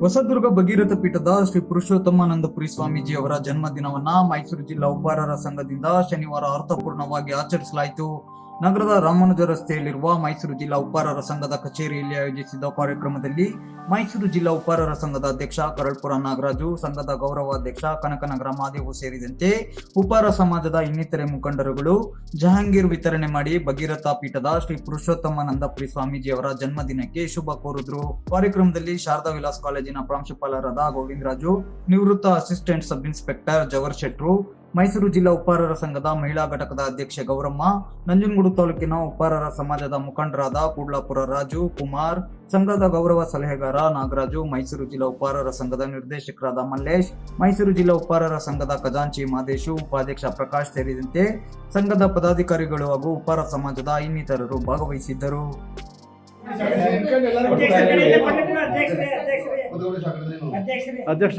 ಹೊಸದುರ್ಗ ಭಗೀರಥ ಪೀಠದ ಶ್ರೀ ಪುರುಷೋತ್ತಮಾನಂದಪುರಿ ಸ್ವಾಮೀಜಿ ಅವರ ಜನ್ಮದಿನವನ್ನ ಮೈಸೂರು ಜಿಲ್ಲಾ ಉಪ್ಪಾರರ ಸಂಘದಿಂದ ಶನಿವಾರ ಅರ್ಥಪೂರ್ಣವಾಗಿ ಆಚರಿಸಲಾಯಿತು. ನಗರದ ರಾಮಾನುಜ ರಸ್ತೆಯಲ್ಲಿರುವ ಮೈಸೂರು ಜಿಲ್ಲಾ ಉಪ್ಪಾರರ ಸಂಘದ ಕಚೇರಿಯಲ್ಲಿ ಆಯೋಜಿಸಿದ್ದ ಕಾರ್ಯಕ್ರಮದಲ್ಲಿ ಮೈಸೂರು ಜಿಲ್ಲಾ ಉಪ್ಪಾರರ ಸಂಘದ ಅಧ್ಯಕ್ಷ ಕರಳ್ಪುರ ನಾಗರಾಜು, ಸಂಘದ ಗೌರವಾಧ್ಯಕ್ಷ ಕನಕನಗರ ಮಾದೇವು ಸೇರಿದಂತೆ ಉಪಾರ ಸಮಾಜದ ಇನ್ನಿತರೆ ಮುಖಂಡರುಗಳು, ಜಹಾಂಗೀರ್ ವಿತರಣೆ ಮಾಡಿ ಭಗೀರಥ ಪೀಠದ ಶ್ರೀ ಪುರುಷೋತ್ತಮಾನಂದಪುರಿ ಸ್ವಾಮೀಜಿ ಅವರ ಜನ್ಮದಿನಕ್ಕೆ ಶುಭ ಕೋರಿದ್ರು. ಕಾರ್ಯಕ್ರಮದಲ್ಲಿ ಶಾರದಾ ವಿಲಾಸ್ ಕಾಲೇಜಿನ ಪ್ರಾಂಶುಪಾಲರಾದ ಗೋವಿಂದರಾಜು, ನಿವೃತ್ತ ಅಸಿಸ್ಟೆಂಟ್ ಸಬ್ ಇನ್ಸ್ಪೆಕ್ಟರ್ ಜವರ್ ಶೆಟ್ರು ಮೈಸೂರು ಜಿಲ್ಲಾ ಉಪ್ಪಾರರ ಸಂಘದ ಮಹಿಳಾ ಘಟಕದ ಅಧ್ಯಕ್ಷೆ ಗೌರಮ್ಮ ನಂಜನಗೂಡು ತಾಲೂಕಿನ ಉಪ್ಪಾರರ ಸಮಾಜದ ಮುಖಂಡರಾದ ಕೂಡ್ಲಾಪುರ ರಾಜು ಕುಮಾರ್ ಸಂಘದ ಗೌರವ ಸಲಹೆಗಾರ ನಾಗರಾಜು ಮೈಸೂರು ಜಿಲ್ಲಾ ಉಪ್ಪಾರರ ಸಂಘದ ನಿರ್ದೇಶಕರಾದ ಮಲ್ಲೇಶ್ ಮೈಸೂರು ಜಿಲ್ಲಾ ಉಪ್ಪಾರರ ಸಂಘದ ಖಜಾಂಚಿ ಮಾದೇಶು ಉಪಾಧ್ಯಕ್ಷ ಪ್ರಕಾಶ್ ಸೇರಿದಂತೆ ಸಂಘದ ಪದಾಧಿಕಾರಿಗಳು ಹಾಗೂ ಉಪ್ಪಾರ ಸಮಾಜದ ಇನ್ನಿತರರು ಭಾಗವಹಿಸಿದ್ದರು. ಅಧ್ಯಕ್ಷ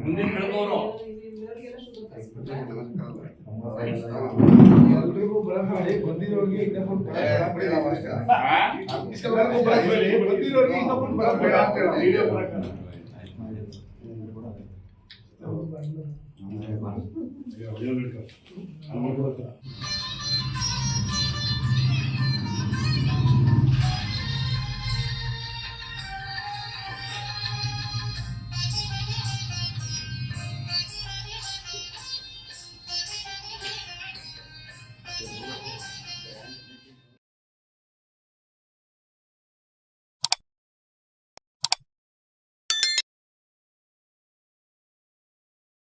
ಮುಂದಿನ ಬೆಳಕು ಅವರು ಎಲ್ರಿಗೂ ಬರಬೇಡಿ ಬಂದಿರೋರಿಗೆ ಇನ್ನೊಬ್ಬರು ಬಂದಿರೋರಿಗೆ ಬಂದಿರೋರಿಗೆ ಇನ್ನೊಬ್ಬರು ಬರಬೇಡ ಅಂತ ಹೇಳು. ವಿಡಿಯೋ ಬರಕ್ಕೆ. ವಿಡಿಯೋ ಬೇಕು. ಅಲ್ಲಿ ಮಾಡ್ಕೊಡಕ್ಕೆ.